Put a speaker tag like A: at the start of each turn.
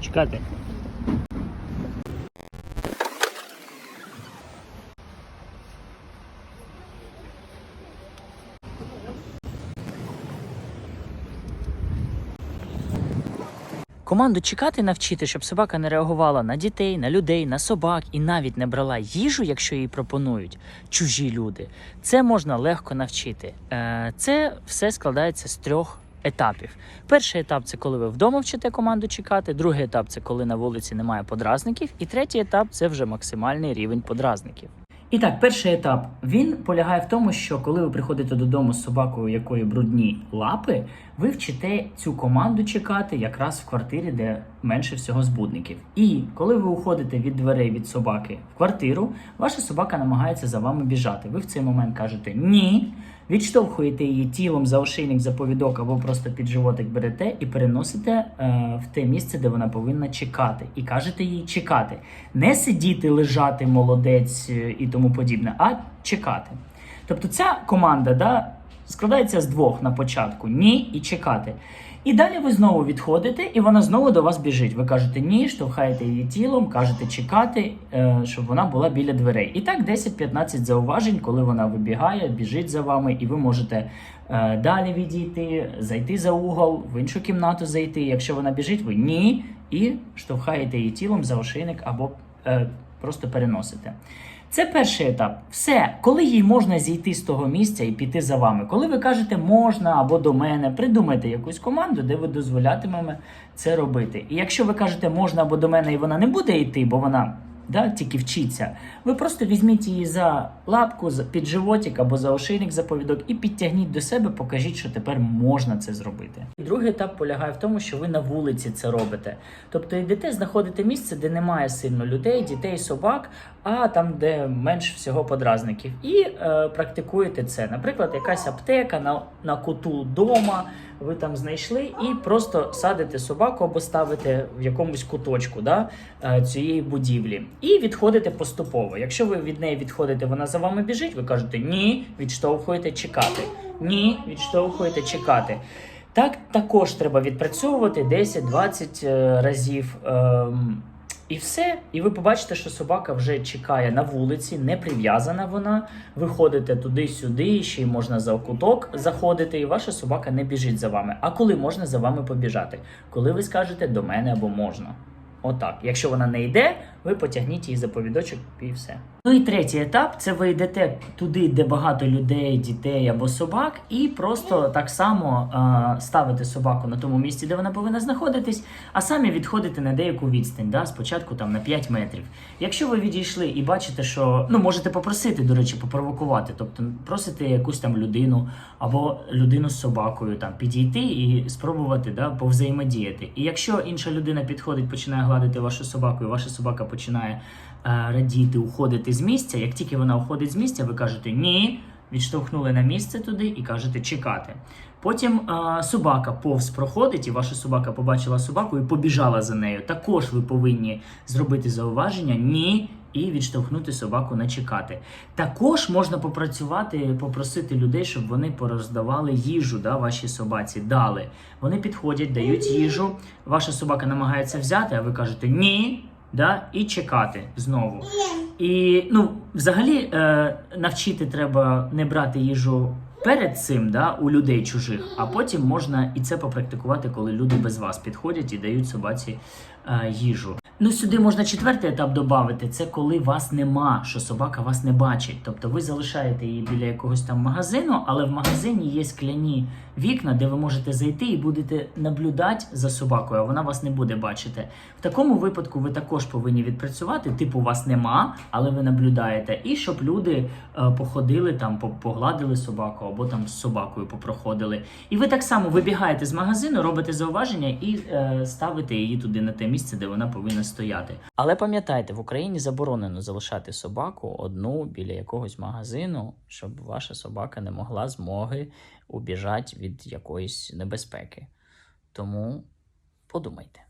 A: Чекати. Команду чекати навчити, щоб собака не реагувала на дітей, на людей, на собак і навіть не брала їжу, якщо їй пропонують чужі люди. Це можна легко навчити. Е, Це все складається з трьох етапів. Перший етап це коли ви вдома вчите команду чекати. Другий етап це коли на вулиці немає подразників. І третій етап це вже максимальний рівень подразників. І так, перший етап він полягає в тому, що коли ви приходите додому з собакою, якої брудні лапи, ви вчите цю команду чекати якраз в квартирі, де менше всього збудників. І коли ви уходите від дверей від собаки в квартиру, ваша собака намагається за вами біжати. Ви в цей момент кажете ні. Відштовхуєте її тілом за ошейник, за повідок або просто під животик берете і переносите е, в те місце, де вона повинна чекати, і кажете їй чекати. Не сидіти, лежати, молодець е, і тому подібне, а чекати. Тобто ця команда да, складається з двох на початку: ні і чекати. І далі ви знову відходите, і вона знову до вас біжить. Ви кажете ні, штовхаєте її тілом, кажете чекати, е, щоб вона була біля дверей. І так 10-15 зауважень, коли вона вибігає, біжить за вами, і ви можете е, далі відійти, зайти за угол, в іншу кімнату зайти. Якщо вона біжить, ви ні, і штовхаєте її тілом за ошейник або е, просто переносите. Це перший етап. Все, коли їй можна зійти з того місця і піти за вами. Коли ви кажете можна або до мене, придумайте якусь команду, де ви дозволятимемо це робити. І якщо ви кажете можна або до мене, і вона не буде йти, бо вона да, тільки вчиться, ви просто візьміть її за лапку, під животик або за ошейник за повідок і підтягніть до себе, покажіть, що тепер можна це зробити. Другий етап полягає в тому, що ви на вулиці це робите. Тобто йдете, знаходите місце, де немає сильно людей, дітей, собак, а там, де менш всього подразників. І е, практикуєте це. Наприклад, якась аптека на, на куту дома. Ви там знайшли і просто садите собаку або ставите в якомусь куточку да, е, цієї будівлі. І відходите поступово. Якщо ви від неї відходите, вона за вами біжить, ви кажете ні, відштовхуєте чекати. Ні, відштовхуєте чекати. Так також треба відпрацьовувати 10-20 е, разів. ем, і все, і ви побачите, що собака вже чекає на вулиці, не прив'язана вона. Ви ходите туди-сюди, ще й можна за куток заходити, і ваша собака не біжить за вами. А коли можна за вами побіжати? Коли ви скажете до мене або можна. Отак. Якщо вона не йде, ви потягніть її за повідочок і все. Ну і третій етап це ви йдете туди, де багато людей, дітей або собак, і просто так само е, ставите собаку на тому місці, де вона повинна знаходитись, а самі відходите на деяку відстань, да, спочатку там на 5 метрів. Якщо ви відійшли і бачите, що ну можете попросити, до речі, попровокувати, тобто просите якусь там людину або людину з собакою там підійти і спробувати да, повзаємодіяти. І якщо інша людина підходить, починає гладити вашу собаку, і ваша собака починає е, радіти, уходити з місця. Як тільки вона уходить з місця, ви кажете ні, відштовхнули на місце туди і кажете чекати. Потім е, собака повз проходить, і ваша собака побачила собаку і побіжала за нею. Також ви повинні зробити зауваження ні. І відштовхнути собаку на чекати. Також можна попрацювати, попросити людей, щоб вони пороздавали їжу да, вашій собаці. Дали. Вони підходять, дають їжу. Ваша собака намагається взяти, а ви кажете ні, да, і чекати знову. І ну, взагалі е, навчити треба не брати їжу перед цим, да, у людей чужих, а потім можна і це попрактикувати, коли люди без вас підходять і дають собаці е, їжу. Ну, сюди можна четвертий етап додати. Це коли вас нема, що собака вас не бачить. Тобто ви залишаєте її біля якогось там магазину, але в магазині є скляні вікна, де ви можете зайти і будете наблюдати за собакою, а вона вас не буде бачити. В такому випадку ви також повинні відпрацювати. Типу вас нема, але ви наблюдаєте. І щоб люди е, походили там, погладили собаку або там з собакою попроходили. І ви так само вибігаєте з магазину, робите зауваження і е, ставите її туди на те місце, де вона повинна стояти. Але пам'ятайте, в Україні заборонено залишати собаку одну біля якогось магазину, щоб ваша собака не могла змоги убіжати від якоїсь небезпеки. Тому подумайте.